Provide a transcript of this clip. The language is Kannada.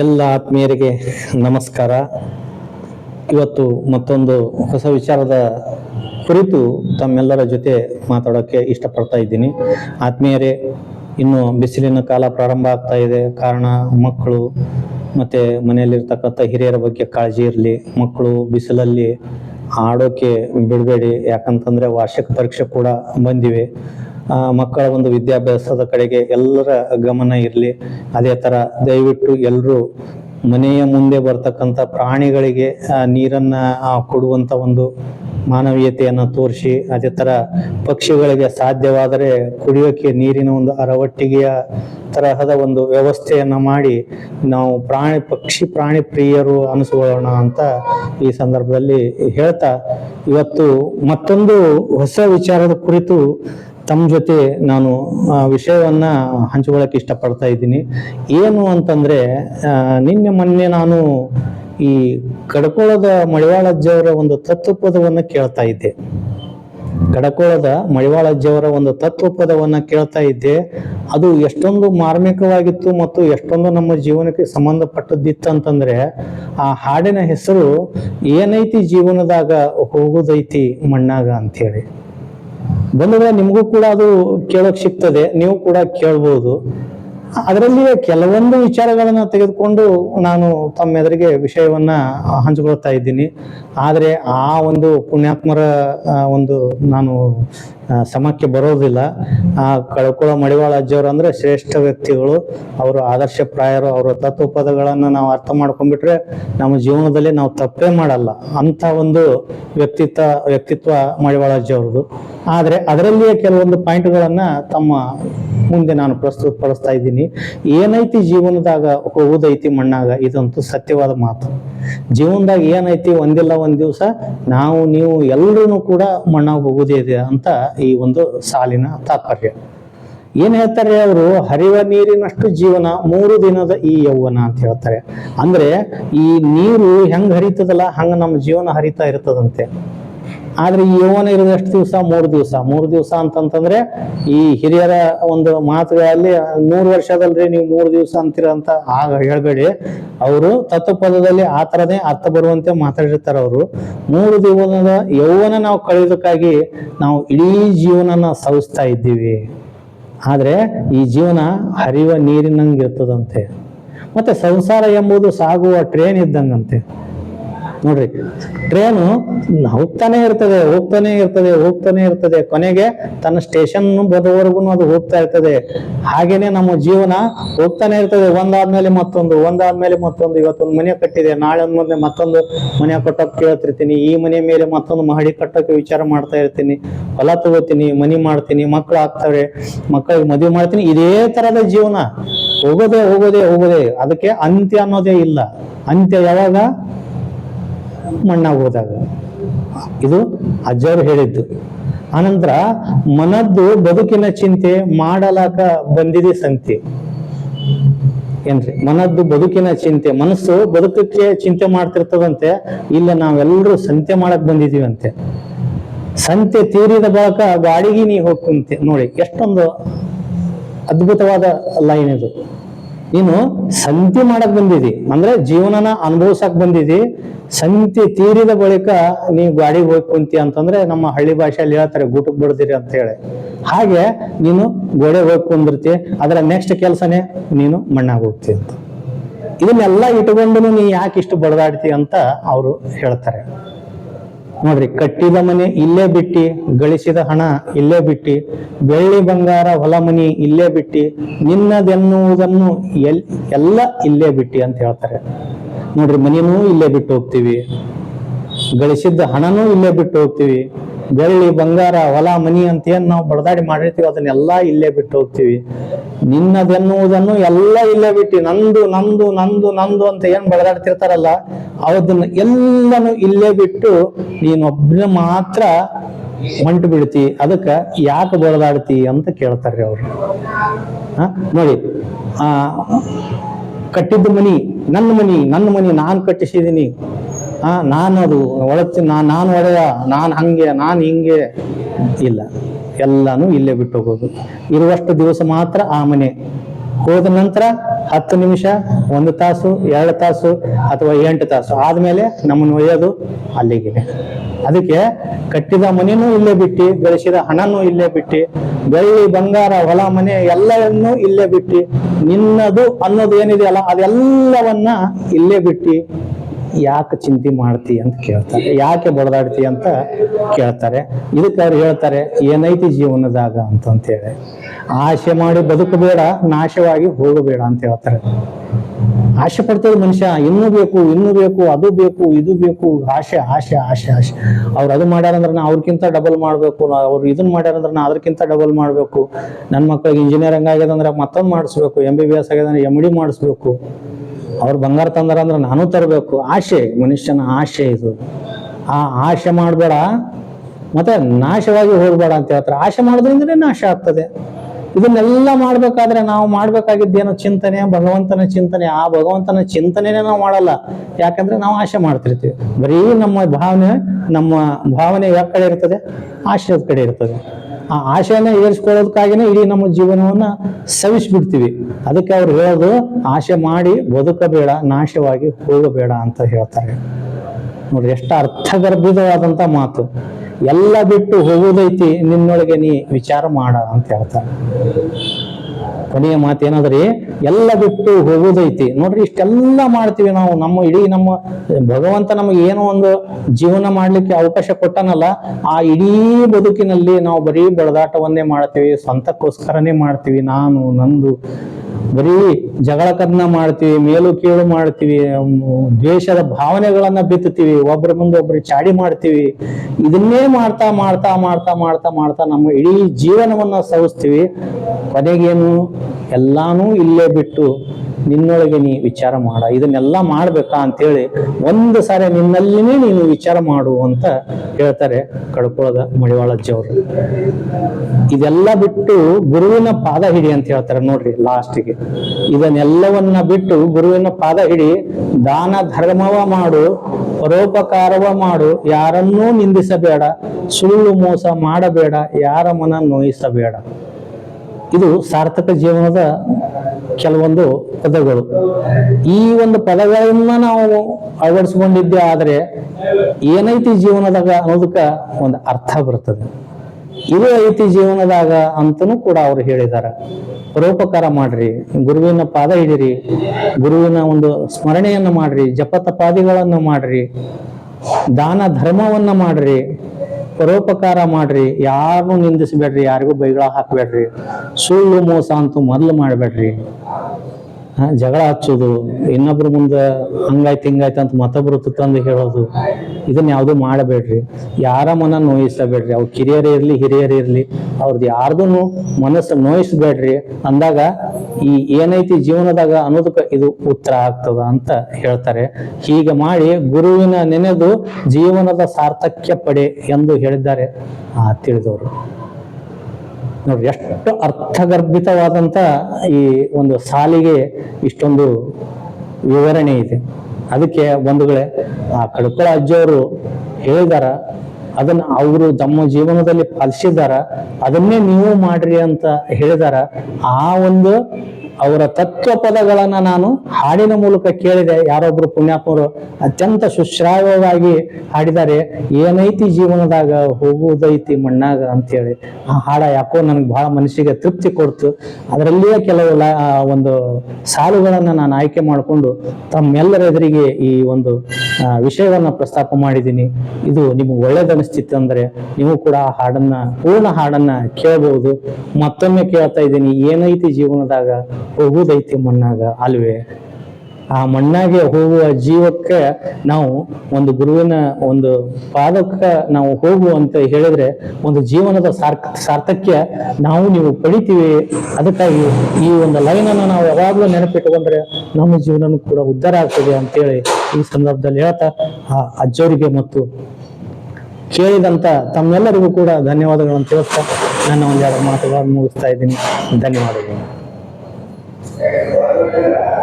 ಎಲ್ಲ ಆತ್ಮೀಯರಿಗೆ ನಮಸ್ಕಾರ. ಇವತ್ತು ಮತ್ತೊಂದು ಹೊಸ ವಿಚಾರದ ಕುರಿತು ತಮ್ಮೆಲ್ಲರ ಜೊತೆ ಮಾತಾಡೋಕ್ಕೆ ಇಷ್ಟಪಡ್ತಾ ಇದ್ದೀನಿ. ಆತ್ಮೀಯರೇ, ಇನ್ನು ಬಿಸಿಲಿನ ಕಾಲ ಪ್ರಾರಂಭ ಆಗ್ತಾ ಇದೆ. ಕಾರಣ, ಮಕ್ಕಳು ಮತ್ತು ಮನೆಯಲ್ಲಿರ್ತಕ್ಕಂಥ ಹಿರಿಯರ ಬಗ್ಗೆ ಕಾಳಜಿ ಇರಲಿ. ಮಕ್ಕಳು ಬಿಸಿಲಲ್ಲಿ ಆಡೋಕೆ ಬಿಡಬೇಡಿ. ಯಾಕಂತಂದರೆ ವಾರ್ಷಿಕ ಪರೀಕ್ಷೆ ಕೂಡ ಬಂದಿವೆ. ಮಕ್ಕಳ ಒಂದು ವಿದ್ಯಾಭ್ಯಾಸದ ಕಡೆಗೆ ಎಲ್ಲರ ಗಮನ ಇರಲಿ. ಅದೇ ಥರ ದಯವಿಟ್ಟು ಎಲ್ಲರೂ ಮನೆಯ ಮುಂದೆ ಬರ್ತಕ್ಕಂಥ ಪ್ರಾಣಿಗಳಿಗೆ ನೀರನ್ನು ಕೊಡುವಂಥ ಒಂದು ಮಾನವೀಯತೆಯನ್ನು ತೋರಿಸಿ, ಅದೇ ಥರ ಪಕ್ಷಿಗಳಿಗೆ ಸಾಧ್ಯವಾದರೆ ಕುಡಿಯೋಕ್ಕೆ ನೀರಿನ ಒಂದು ಅರವಟ್ಟಿಗೆಯ ತರಹದ ಒಂದು ವ್ಯವಸ್ಥೆಯನ್ನು ಮಾಡಿ, ನಾವು ಪ್ರಾಣಿ, ಪಕ್ಷಿ ಪ್ರಾಣಿ ಪ್ರಿಯರು ಅನಿಸ್ಕೊಳ್ಳೋಣ ಅಂತ ಈ ಸಂದರ್ಭದಲ್ಲಿ ಹೇಳ್ತಾ, ಇವತ್ತು ಮತ್ತೊಂದು ಹೊಸ ವಿಚಾರದ ಕುರಿತು ತಮ್ಮ ಜೊತೆ ನಾನು ವಿಷಯವನ್ನ ಹಂಚಿಕೊಳ್ಳಕ್ಕೆ ಇಷ್ಟಪಡ್ತಾ ಇದ್ದೀನಿ. ಏನು ಅಂತಂದ್ರೆ ನಿನ್ನೆ ಮೊನ್ನೆ ನಾನು ಈ ಕಡ್ಕೋಳದ ಮಳಿವಾಳಜ್ಜಿಯವರ ಒಂದು ತತ್ವಪದವನ್ನು ಕೇಳ್ತಾ ಇದ್ದೆ. ಕಡಕೋಳದ ಮಳಿವಾಳಜ್ಜಿಯವರ ಒಂದು ತತ್ವಪದವನ್ನ ಕೇಳ್ತಾ ಇದ್ದೆ. ಅದು ಎಷ್ಟೊಂದು ಮಾರ್ಮಿಕವಾಗಿತ್ತು ಮತ್ತು ಎಷ್ಟೊಂದು ನಮ್ಮ ಜೀವನಕ್ಕೆ ಸಂಬಂಧಪಟ್ಟದ್ದಿತ್ತು ಅಂತಂದ್ರೆ, ಆ ಹಾಡಿನ ಹೆಸರು, ಏನೈತಿ ಜೀವನದಾಗ ಹೋಗುದೈತಿ ಮಣ್ಣಾಗ ಅಂತೇಳಿ ಬಂಧುಗಳೇ ನಿಮಗೂ ಕೂಡ ಅದು ಕೇಳೋಕೆ ಸಿಗ್ತದೆ ನೀವು ಕೂಡ ಕೇಳ್ಬೋದು. ಅದರಲ್ಲಿಯೇ ಕೆಲವೊಂದು ವಿಚಾರಗಳನ್ನು ತೆಗೆದುಕೊಂಡು ನಾನು ತಮ್ಮ ಎದುರಿಗೆ ವಿಷಯವನ್ನ ಹಂಚಿಕೊಳ್ತಾ ಇದ್ದೀನಿ. ಆದರೆ ಆ ಒಂದು ಪುಣ್ಯಾತ್ಮರ ಒಂದು ನಾನು ಸಮಕ್ಕೆ ಬರೋದಿಲ್ಲ. ಆ, ಕಳ್ಕೊಳ ಮಡಿವಾಳ ಅಜ್ಜಿಯವರು ಅಂದ್ರೆ ಶ್ರೇಷ್ಠ ವ್ಯಕ್ತಿಗಳು. ಅವರು ಆದರ್ಶ ಪ್ರಾಯರು, ಅವರ ತತ್ವಪದಗಳನ್ನು ನಾವು ಅರ್ಥ ಮಾಡ್ಕೊಂಡ್ಬಿಟ್ರೆ ನಮ್ಮ ಜೀವನದಲ್ಲಿ ನಾವು ತಪ್ಪೇ ಮಾಡಲ್ಲ. ಅಂತ ಒಂದು ವ್ಯಕ್ತಿತ್ವ ವ್ಯಕ್ತಿತ್ವ ಮಡಿವಾಳ ಅಜ್ಜಿಯವ್ರದ್ದು. ಆದರೆ ಅದರಲ್ಲಿಯೇ ಕೆಲವೊಂದು ಪಾಯಿಂಟ್ಗಳನ್ನು ತಮ್ಮ ಮುಂದೆ ನಾನು ಪ್ರಸ್ತುತಪಡಿಸ್ತಾ ಇದ್ದೀನಿ. ಏನೈತಿ ಜೀವನದಾಗ ಹೋಗುದೈತಿ ಮಣ್ಣಾಗ? ಇದಂತೂ ಸತ್ಯವಾದ ಮಾತು. ಜೀವನದಾಗ ಏನೈತಿ? ಒಂದಿಲ್ಲ ಒಂದ್ ದಿವಸ ನಾವು, ನೀವು ಎಲ್ಲರೂ ಕೂಡ ಮಣ್ಣಾಗ ಹೋಗುದೇ ಇದೆ ಅಂತ ಈ ಒಂದು ಸಾಲಿನ ತಾತ್ಪರ್ಯ. ಏನ್ ಹೇಳ್ತಾರೆ ಅವರು? ಹರಿವ ನೀರಿನಷ್ಟು ಜೀವನ ಮೂರು ದಿನದ ಈ ಯೌವನ ಅಂತ ಹೇಳ್ತಾರೆ. ಅಂದ್ರೆ ಈ ನೀರು ಹೆಂಗ್ ಹರಿತದಲ್ಲ, ಹಂಗ ನಮ್ಮ ಜೀವನ ಹರಿತಾ ಇರ್ತದಂತೆ. ಆದ್ರೆ ಈ ಯೌವನ ಇರೋದು ದಿವಸ? ಮೂರು ದಿವಸ. ಮೂರು ದಿವಸ ಅಂತಂತಂದ್ರೆ ಈ ಹಿರಿಯರ ಒಂದು ಮಾತುಗಳಲ್ಲಿ ನೂರು ವರ್ಷದಲ್ರಿ ನೀವು ಮೂರು ದಿವಸ ಅಂತೀರ ಅಂತ ಆಗ ಹೇಳ್ಬೇಡಿ. ಅವರು ತತ್ವಪದದಲ್ಲಿ ಆ ತರನೇ ಅರ್ಥ ಬರುವಂತೆ ಮಾತಾಡಿರ್ತಾರೆ ಅವರು. ಮೂರು ದಿವಸದ ಯೌವನ ನಾವು ಕಳೆಯೋದಕ್ಕಾಗಿ ನಾವು ಇಡೀ ಜೀವನನ ಸವಿಸ್ತಾ ಇದ್ದೀವಿ. ಆದರೆ ಈ ಜೀವನ ಹರಿಯುವ ನೀರಿನಂಗೆ ಇರ್ತದಂತೆ. ಮತ್ತೆ ಸಂಸಾರ ಎಂಬುದು ಸಾಗುವ ಟ್ರೇನ್ ಇದ್ದಂಗಂತೆ. ನೋಡ್ರಿ. ಟ್ರೇನು ಹೋಗ್ತಾನೆ ಇರ್ತದೆ ಹೋಗ್ತಾನೆ ಇರ್ತದೆ ಹೋಗ್ತಾನೆ ಇರ್ತದೆ. ಕೊನೆಗೆ ತನ್ನ ಸ್ಟೇಷನ್ ಬರೋವರೆಗೂ ಅದು ಹೋಗ್ತಾ ಇರ್ತದೆ. ಹಾಗೇನೆ ನಮ್ಮ ಜೀವನ ಹೋಗ್ತಾನೆ ಇರ್ತದೆ. ಒಂದಾದ್ಮೇಲೆ ಮತ್ತೊಂದು ಒಂದಾದ್ಮೇಲೆ ಮತ್ತೊಂದು. ಇವತ್ತೊಂದು ಮನೆ ಕಟ್ಟಿದೆ. ನಾಳೆ ಮುಂದೆ ಮತ್ತೊಂದು ಮನೆ ಕಟ್ಟೋಕೆ ಕೇಳ್ತಿರ್ತೀನಿ. ಈ ಮನೆ ಮೇಲೆ ಮತ್ತೊಂದು ಮಹಡಿ ಕಟ್ಟೋಕೆ ವಿಚಾರ ಮಾಡ್ತಾ ಇರ್ತೀನಿ. ಹೊಲ ತಗೋತೀನಿ, ಮನಿ ಮಾಡ್ತೀನಿ ಮಕ್ಕಳು ಆಗ್ತವೆ ಮಕ್ಕಳಿಗೆ ಮದುವೆ ಮಾಡ್ತೀನಿ. ಇದೇ ತರದ ಜೀವನ. ಹೋಗೋದೇ ಹೋಗೋದೇ ಹೋಗೋದೇ. ಅದಕ್ಕೆ ಅಂತ್ಯ ಅನ್ನೋದೇ ಇಲ್ಲ. ಅಂತ್ಯ ಯಾವಾಗ? ಮಣ್ಣಾಗ ಹೋದಾಗ. ಇದು ಅಜ್ಜರು ಹೇಳಿದ್ದು. ಆನಂತರ ಮನದ್ದು ಬದುಕಿನ ಚಿಂತೆ ಮಾಡಲಾಕ ಬಂದಿದೆ ಸಂತೆ. ಏನ್ರಿ? ಮನದ್ದು ಬದುಕಿನ ಚಿಂತೆ, ಮನಸ್ಸು ಬದುಕಕ್ಕೆ ಚಿಂತೆ ಮಾಡ್ತಿರ್ತದಂತೆ, ಇಲ್ಲ ನಾವೆಲ್ಲರೂ ಸಂತೆ ಮಾಡಕ್ ಬಂದಿದೀವಂತೆ ಸಂತೆ ತೀರಿದ ಬಳಕ ಗಾಡಿಗೆ ನೀ ಹೋಗ್ತಂತೆ ನೋಡಿ, ಎಷ್ಟೊಂದು ಅದ್ಭುತವಾದ ಲೈನ್ ಇದು. ನೀನು ಸಂತಿ ಮಾಡಕ್ ಬಂದಿದಿ. ಅಂದ್ರೆ ಜೀವನನ ಅನುಭವಿಸಕ್ ಬಂದಿದಿ. ಸಂತಿ ತೀರಿದ ಬಳಿಕ ನೀ ಗಾಡಿಗೆ ಹೋಗಿ ಕುಂತಿ ಅಂತಂದ್ರೆ ನಮ್ಮ ಹಳ್ಳಿ ಭಾಷೆಯಲ್ಲಿ ಹೇಳ್ತಾರೆ, ಗೂಟಕ್ ಬಿಡ್ದಿರಿ ಅಂತ ಹೇಳಿ. ಹಾಗೆ ನೀನು ಗೋಡೆ ಹೋಗಿ ಕುಂದಿರ್ತಿ, ಅದರ ನೆಕ್ಸ್ಟ್ ಕೆಲಸನೇ ನೀನು ಮಣ್ಣಾಗ ಹೋಗ್ತಿ ಅಂತ. ಇದನ್ನೆಲ್ಲ ಇಟ್ಕೊಂಡು ನೀ ಯಾಕೆ ಇಷ್ಟು ಬಡದಾಡ್ತಿ ಅಂತ ಅವರು ಹೇಳ್ತಾರೆ. ನೋಡ್ರಿ, ಕಟ್ಟಿದ ಮನೆ ಇಲ್ಲೇ ಬಿಟ್ಟಿ, ಗಳಿಸಿದ ಹಣ ಇಲ್ಲೇ ಬಿಟ್ಟಿ, ಬೆಳ್ಳಿ ಬಂಗಾರ ಹೊಲ ಮನಿ ಇಲ್ಲೇ ಬಿಟ್ಟಿ, ನಿನ್ನದೆನ್ನುವುದನ್ನು ಎಲ್, ಎಲ್ಲ ಇಲ್ಲೇ ಬಿಟ್ಟಿ ಅಂತ ಹೇಳ್ತಾರೆ. ನೋಡ್ರಿ, ಮನಿನೂ ಇಲ್ಲೇ ಬಿಟ್ಟು ಹೋಗ್ತೀವಿ. ಗಳಿಸಿದ್ದ ಹಣನೂ ಇಲ್ಲೇ ಬಿಟ್ಟು ಹೋಗ್ತೀವಿ. ಬೆಳ್ಳಿ ಬಂಗಾರ ಹೊಲ ಮನಿ ಅಂತ ಏನ್ ನಾವು ಬಡದಾಡಿ ಮಾಡಿರ್ತೀವಿ, ಅದನ್ನೆಲ್ಲ ಇಲ್ಲೇ ಬಿಟ್ಟು ಹೋಗ್ತೀವಿ. ನಿನ್ನದೆನ್ನುವುದನ್ನು ಎಲ್ಲ ಇಲ್ಲೇ ಬಿಟ್ಟು ನಂದು ನಂದು ನಂದು ನಂದು ಅಂತ ಏನ್ ಬೆಳೆದಾಡ್ತಿರ್ತಾರಲ್ಲ ಅದನ್ನ ಎಲ್ಲನೂ ಇಲ್ಲೇ ಬಿಟ್ಟು ನೀನೊಬ್ಬನ ಮಾತ್ರ ಹೊಂಟು ಬಿಡ್ತಿ, ಅದಕ್ಕ ಯಾಕೆ ಬಡದಾಡ್ತಿ ಅಂತ ಕೇಳ್ತಾರ್ರಿ ಅವ್ರು? ನೋಡಿ, ಆ, ಕಟ್ಟಿದ್ದ ಮನಿ, ನನ್ನ ಮನಿ ನನ್ನ ಮನಿ, ನಾನು ಕಟ್ಟಿಸಿದೀನಿ ಆ, ನಾನದು, ಒಳಚಿ ನಾನು ನಾನು ಒಡೆಯ, ನಾನು ಹಂಗೆ, ನಾನು ಹಿಂಗೆ. ಇಲ್ಲ, ಎಲ್ಲಾನು ಇಲ್ಲೇ ಬಿಟ್ಟು ಹೋಗೋದು. ಇರುವಷ್ಟು ದಿವಸ ಮಾತ್ರ ಆ ಮನೆ. ಹೋದ ನಂತರ ಹತ್ತು ನಿಮಿಷ, ಒಂದು ತಾಸು, ಎರಡು ತಾಸು, ಅಥವಾ ಎಂಟು ತಾಸು. ಆದ್ಮೇಲೆ ನಮ್ಮನ್ನು ಒಯ್ಯೋದು ಅಲ್ಲಿಗೆ ಅದಕ್ಕೆ ಕಟ್ಟಿದ ಮನೆನೂ ಇಲ್ಲೇ ಬಿಟ್ಟು ಗಳಿಸಿದ ಹಣನೂ ಇಲ್ಲೇ ಬಿಟ್ಟು, ಬೆಳ್ಳಿ, ಬಂಗಾರ, ಹೊಲ, ಮನೆ ಎಲ್ಲವನ್ನೂ ಇಲ್ಲೇ ಬಿಟ್ಟು. ನಿನ್ನದು ಅನ್ನೋದು ಏನಿದೆಯಲ್ಲ, ಅದೆಲ್ಲವನ್ನ ಇಲ್ಲೇ ಬಿಟ್ಟು. ಯಾಕೆ ಚಿಂತೆ ಮಾಡ್ತಿ ಅಂತ ಕೇಳ್ತಾರೆ. ಯಾಕೆ ಬಡದಾಡ್ತಿ ಅಂತ ಕೇಳ್ತಾರೆ. ಇದಕ್ಕೆ ಅವ್ರು ಹೇಳ್ತಾರೆ, ಏನೈತಿ ಜೀವನದಾಗ ಅಂತಂತೇಳಿ ಆಶೆ ಮಾಡಿ ಬದುಕಬೇಡ, ನಾಶವಾಗಿ ಹೋಗಬೇಡ ಅಂತ ಹೇಳ್ತಾರೆ. ಆಸೆ ಪಡ್ತದೆ ಮನುಷ್ಯ, ಇನ್ನೂ ಬೇಕು ಇನ್ನೂ ಬೇಕು, ಅದು ಬೇಕು, ಇದು ಬೇಕು ಆಸೆ ಆಸೆ ಆಸೆ ಆಸೆ ಅವ್ರು ಅದು ಮಾಡ್ಯಾರಂದ್ರೆ ನಾ ಅವ್ರಕ್ಕಿಂತ ಡಬಲ್ ಮಾಡಬೇಕು ಅವ್ರು ಇದನ್ನ ಮಾಡ್ಯಾರಂದ್ರೆ ನಾ ಅದಕ್ಕಿಂತ ಡಬಲ್ ಮಾಡಬೇಕು. ನನ್ನ ಮಕ್ಕಳಿಗೆ ಇಂಜಿನಿಯರಿಂಗ್ ಆಗ್ಯದಂದ್ರೆ ಮತ್ತೊಂದು ಮಾಡಿಸ್ಬೇಕು ಎಂ ಬಿ ಬಿ ಎಸ್ ಆಗ್ಯದಂದ್ರೆ ಎಂ ಡಿ ಮಾಡಿಸ್ಬೇಕು. ಅವ್ರು ಬಂಗಾರ ತಂದಾರ ಅಂದ್ರೆ ನಾನು ತರಬೇಕು. ಆಶೆ, ಮನುಷ್ಯನ ಆಶೆ ಇದು. ಆ ಆಶೆ ಮಾಡಬೇಡ. ಮತ್ತೆ ನಾಶವಾಗಿ ಹೋಗ್ಬೇಡ ಅಂತ ಹೇಳ್ತಾರೆ. ಆಶೆ ಮಾಡೋದ್ರಿಂದನೇ ನಾಶ ಆಗ್ತದೆ. ಇದನ್ನೆಲ್ಲ ಮಾಡ್ಬೇಕಾದ್ರೆ ನಾವು ಮಾಡ್ಬೇಕಾಗಿದ್ದೇನೋ ಚಿಂತನೆ, ಭಗವಂತನ ಚಿಂತನೆ. ಆ ಭಗವಂತನ ಚಿಂತನೆನೇ ನಾವು ಮಾಡಲ್ಲ. ಯಾಕಂದ್ರೆ ನಾವು ಆಶೆ ಮಾಡ್ತಿರ್ತೀವಿ. ಬರೀ ನಮ್ಮ ಭಾವನೆ ನಮ್ಮ ಭಾವನೆ ಯಾವ ಕಡೆ ಇರ್ತದೆ? ಆಶಯದ ಕಡೆ ಇರ್ತದೆ. ಆ ಆಶೆಯನ್ನ ಈಡೇರಿಸ್ಕೊಳ್ಳೋದಕ್ಕಾಗಿನೇ ಇಡೀ ನಮ್ಮ ಜೀವನವನ್ನ ಸವಿಸ್ಬಿಡ್ತೀವಿ. ಅದಕ್ಕೆ ಅವ್ರು ಹೇಳೋದು, ಆಶೆ ಮಾಡಿ ಬದುಕಬೇಡ, ನಾಶವಾಗಿ ಹೋಗಬೇಡ ಅಂತ ಹೇಳ್ತಾರೆ. ನೋಡ್ರಿ, ಎಷ್ಟು ಅರ್ಥಗರ್ಭಿತವಾದಂತ ಮಾತು. ಎಲ್ಲ ಬಿಟ್ಟು ಹೋಗೋದೈತಿ, ನಿನ್ನೊಳಗೆ ನೀ ವಿಚಾರ ಮಾಡ ಅಂತ ಹೇಳ್ತಾರೆ. ಕೊನೆಯ ಮಾತು ಏನಾದ್ರಿ ಎಲ್ಲ ಬಿಟ್ಟು ಹೋಗುದೈತಿ. ನೋಡ್ರಿ, ಇಷ್ಟೆಲ್ಲ ಮಾಡ್ತೀವಿ ನಾವು. ನಮ್ಮ ಇಡೀ ನಮ್ಮ, ಭಗವಂತ ನಮಗೆ ಏನೋ ಒಂದು ಜೀವನ ಮಾಡ್ಲಿಕ್ಕೆ ಅವಕಾಶ ಕೊಟ್ಟನಲ್ಲ, ಆ ಇಡೀ ಬದುಕಿನಲ್ಲಿ ನಾವು ಬರೀ ಬಡದಾಟವನ್ನೇ ಮಾಡ್ತೀವಿ, ಸ್ವಂತಕ್ಕೋಸ್ಕರನೇ ಮಾಡ್ತೀವಿ. ನಾನು, ನಂದು ಬರೀ ಜಗಳ ಕದ್ನ ಮಾಡ್ತೀವಿ, ಮೇಲು ಕೀಳು ಮಾಡ್ತೀವಿ ದ್ವೇಷದ ಭಾವನೆಗಳನ್ನ ಬಿತ್ತತೀವಿ ಒಬ್ರ ಮುಂದೆ ಒಬ್ರು ಚಾಡಿ ಮಾಡ್ತೀವಿ. ಇದನ್ನೇ ಮಾಡ್ತಾ ಮಾಡ್ತಾ ಮಾಡ್ತಾ ಮಾಡ್ತಾ ಮಾಡ್ತಾ ನಮ್ಮ ಇಡೀ ಜೀವನವನ್ನ ಸವಿಸ್ತೀವಿ. ಕೊನೆಗೇನು? ಎಲ್ಲಾನು ಇಲ್ಲೇ ಬಿಟ್ಟು ನಿನ್ನೊಳಗೆ ನೀ ವಿಚಾರ ಮಾಡ, ಇದನ್ನೆಲ್ಲ ಮಾಡ್ಬೇಕಾ ಅಂತೇಳಿ ಒಂದು ಸಾರಿ ನಿನ್ನಲ್ಲಿನೇ ನೀನು ವಿಚಾರ ಮಾಡು ಅಂತ ಹೇಳ್ತಾರೆ ಕಡ್ಕೊಳದ ಅವರು ಇದೆಲ್ಲ ಬಿಟ್ಟು ಗುರುವಿನ ಪಾದ ಹಿಡಿ ಅಂತ ಹೇಳ್ತಾರೆ ನೋಡ್ರಿ ಲಾಸ್ಟಿಗೆ ಇದನ್ನೆಲ್ಲವನ್ನ ಬಿಟ್ಟು ಗುರುವಿನ ಪಾದ ಹಿಡಿ ದಾನ ಧರ್ಮವ ಮಾಡು, ಪರೋಪಕಾರವ ಮಾಡು, ಯಾರನ್ನೂ ನಿಂದಿಸಬೇಡ, ಸುಳ್ಳು ಮೋಸ ಮಾಡಬೇಡ, ಯಾರ ಮನ ನೋಯಿಸಬೇಡ. ಇದು ಸಾರ್ಥಕ ಜೀವನದ ಕೆಲವೊಂದು ಪದಗಳು. ಈ ಒಂದು ಪದಗಳನ್ನ ನಾವು ಅಳವಡಿಸ್ಕೊಂಡಿದ್ದೆ ಆದರೆ ಏನೈತಿ ಜೀವನದಾಗ ಅನ್ನೋದಕ್ಕ ಒಂದು ಅರ್ಥ ಬರ್ತದೆ. ಇದು ಐತಿ ಜೀವನದಾಗ ಅಂತನೂ ಕೂಡ ಅವ್ರು ಹೇಳಿದ್ದಾರೆ ಪರೋಪಕಾರ ಮಾಡ್ರಿ, ಗುರುವಿನ ಪಾದ ಹಿಡಿರಿ, ಗುರುವಿನ ಒಂದು ಸ್ಮರಣೆಯನ್ನು ಮಾಡ್ರಿ, ಜಪತಪಾದಿಗಳನ್ನು ಮಾಡ್ರಿ, ದಾನ ಧರ್ಮವನ್ನ ಮಾಡ್ರಿ ಪರೋಪಕಾರ ಮಾಡ್ರಿ ಯಾರನ್ನೂ ನಿಂದಿಸಬೇಡ್ರಿ ಯಾರಿಗೂ ಬೈಗಳ ಹಾಕಬೇಡ್ರಿ. ಸುಳ್ಳು ಮೋಸ ಅಂತೂ ಮೊದಲು ಮಾಡ್ಬೇಡ್ರಿ. ಜಗಳ ಹಚ್ಚೋದು, ಇನ್ನೊಬ್ರ ಮುಂದೆ ಹಂಗಾಯ್ತು, ಹಿಂಗಾಯ್ತು ಅಂತ ಮತ್ತೊಬ್ರು ತಂದು ಹೇಳೋದು, ಇದನ್ನ ಯಾವುದು ಮಾಡಬೇಡ್ರಿ. ಯಾರ ಮನ ನೋಯಿಸಬೇಡ್ರಿ. ಅವ್ರ ಕಿರಿಯರೇ ಇರ್ಲಿ, ಹಿರಿಯರೇ ಇರ್ಲಿ ಅವ್ರದ್ದು ಯಾರ್ದು ಮನಸ್ಸು ನೋಯಿಸ್ಬೇಡ್ರಿ. ಅಂದಾಗ ಈ ಏನೈತಿ ಜೀವನದಾಗ ಅನ್ನೋದಕ್ಕೆ ಇದು ಉತ್ತರ ಆಗ್ತದ ಅಂತ ಹೇಳ್ತಾರೆ. ಹೀಗೆ ಮಾಡಿ ಗುರುವಿನ ನೆನೆದು ಜೀವನದ ಸಾರ್ಥಕ್ಯ ಪಡೆ ಎಂದು ಹೇಳಿದ್ದಾರೆ ಆ ತಿಳಿದವರು. ನೋಡ್ರಿ, ಎಷ್ಟು ಅರ್ಥಗರ್ಭಿತವಾದಂತ ಈ ಒಂದು ಸಾಲಿಗೆ ಇಷ್ಟೊಂದು ವಿವರಣೆ ಇದೆ. ಅದಕ್ಕೆ ಬಂಧುಗಳೇ ಆ ಕಡ್ಕೊಳ ಅಜ್ಜಿಯವರು ಹೇಳಿದಾರ, ಅದನ್ನ ಅವರು ತಮ್ಮ ಜೀವನದಲ್ಲಿ ಪಾಲಿಸಿದಾರ, ಅದನ್ನೇ ನೀವು ಮಾಡ್ರಿ ಅಂತ ಹೇಳಿದಾರ. ಆ ಒಂದು ಅವರ ತತ್ವ ಪದಗಳನ್ನ ನಾನು ಹಾಡಿನ ಮೂಲಕ ಕೇಳಿದೆ. ಯಾರೊಬ್ರು ಪುಣ್ಯಾತ್ಮರು ಅತ್ಯಂತ ಸುಶ್ರಾವ್ಯವಾಗಿ ಹಾಡಿದ್ದಾರೆ, ಏನೈತಿ ಜೀವನದಾಗ ಹೋಗುವುದೈತಿ ಮಣ್ಣಾಗ ಅಂತೇಳಿ. ಆ ಹಾಡ ಯಾಕೋ ನನಗೆ ಬಹಳ ಮನಸ್ಸಿಗೆ ತೃಪ್ತಿ ಕೊಡ್ತು. ಅದರಲ್ಲಿಯೇ ಕೆಲವು ಒಂದು ಸಾಲುಗಳನ್ನು ನಾನು ಆಯ್ಕೆ ಮಾಡಿಕೊಂಡು ತಮ್ಮೆಲ್ಲರ ಎದುರಿಗೆ ಈ ಒಂದು ವಿಷಯವನ್ನ ಪ್ರಸ್ತಾಪ ಮಾಡಿದ್ದೀನಿ. ಇದು ನಿಮ್ಗೆ ಒಳ್ಳೇದನಿಸ್ತಿತ್ತು ಅಂದ್ರೆ ನೀವು ಕೂಡ ಆ ಹಾಡನ್ನ, ಪೂರ್ಣ ಹಾಡನ್ನ ಕೇಳಬಹುದು ಮತ್ತೊಮ್ಮೆ ಕೇಳ್ತಾ ಇದ್ದೀನಿ, ಏನೈತಿ ಜೀವನದಾಗ ಹೋಗುದೈತಿ ಮಣ್ಣಾಗ, ಅಲ್ವೇ? ಆ ಮಣ್ಣಾಗೆ ಹೋಗುವ ಜೀವಕ್ಕೆ ನಾವು ಒಂದು ಗುರುವಿನ ಒಂದು ಪಾದಕ್ಕೆ ನಾವು ಹೋಗು ಅಂತ ಹೇಳಿದ್ರೆ ಒಂದು ಜೀವನದ ಸಾರ್ಥ ಸಾರ್ಥಕ್ಯ ನಾವು ನೀವು ಪಡಿತೀವಿ. ಅದಕ್ಕಾಗಿ ಈ ಒಂದು ಲೈನ್ ಅನ್ನು ನಾವು ಯಾವಾಗಲೂ ನೆನಪಿಟ್ಟುಕೊಂಡ್ರೆ ನಮ್ಮ ಜೀವನನೂ ಕೂಡ ಉದ್ಧಾರ ಆಗ್ತದೆ ಅಂತೇಳಿ ಈ ಸಂದರ್ಭದಲ್ಲಿ ಹೇಳ್ತಾ, ಆ ಅಜ್ಜವರಿಗೆ ಮತ್ತು ಕೇಳಿದಂತ ತಮ್ಮೆಲ್ಲರಿಗೂ ಕೂಡ ಧನ್ಯವಾದಗಳನ್ನು ತಿಳಿಸ್ತಾ ನನ್ನ ಒಂದೆರಡು ಮಾತುಗಳನ್ನು ಮುಗಿಸ್ತಾ ಇದ್ದೀನಿ. ಧನ್ಯವಾದಗಳು. Amen.